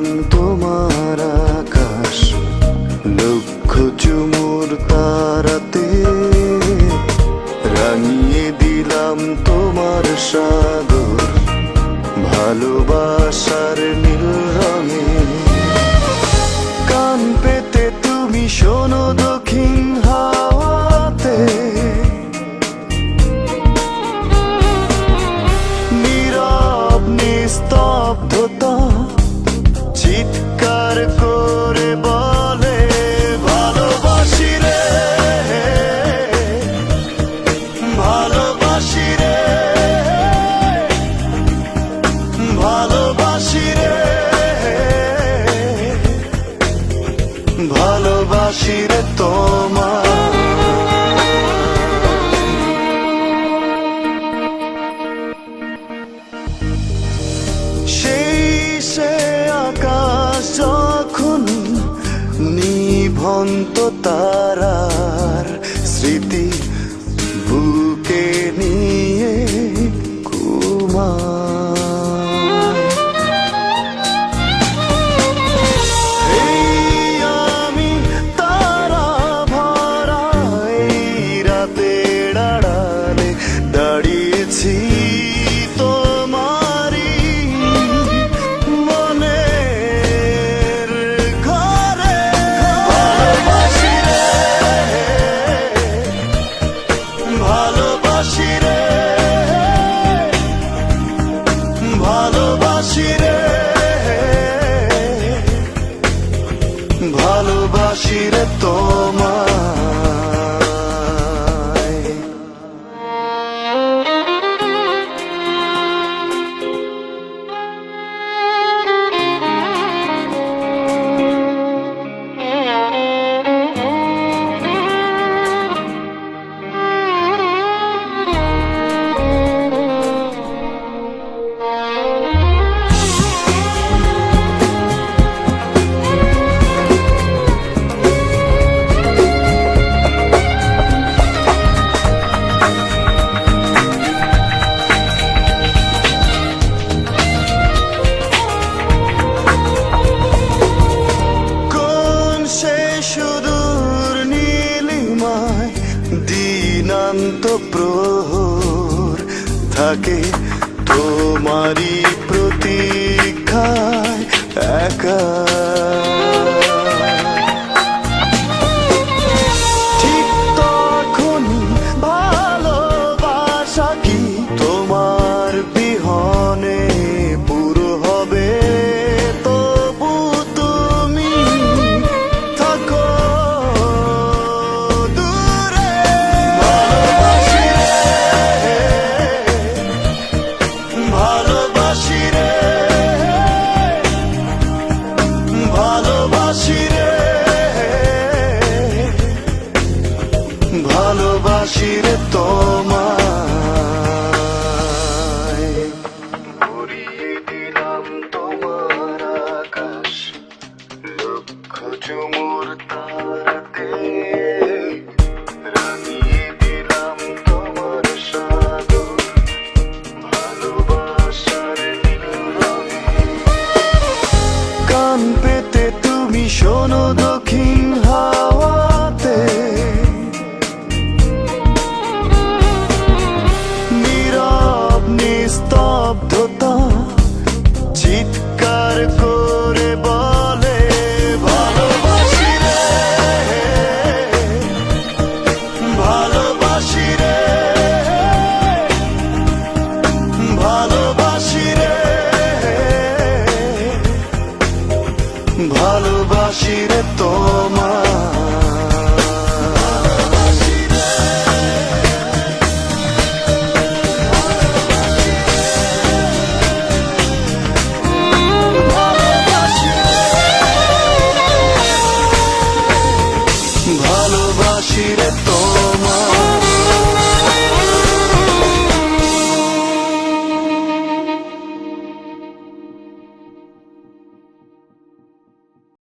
পেলাম তোমার আকাশ, লক্ষ চুমুর তারাতে। রাঙিয়ে দিলাম তোমার সাগর, ভালোবাসার নীল রঙে। কান পেতে তুমি শোনো দক্ষিণ হা তোমার। সেই সে আকাশ যখন নিভন্ত どとも প্রহর থাকে তোমারই প্রতীক্ষায় একা she ভালোবাসি রে তোমার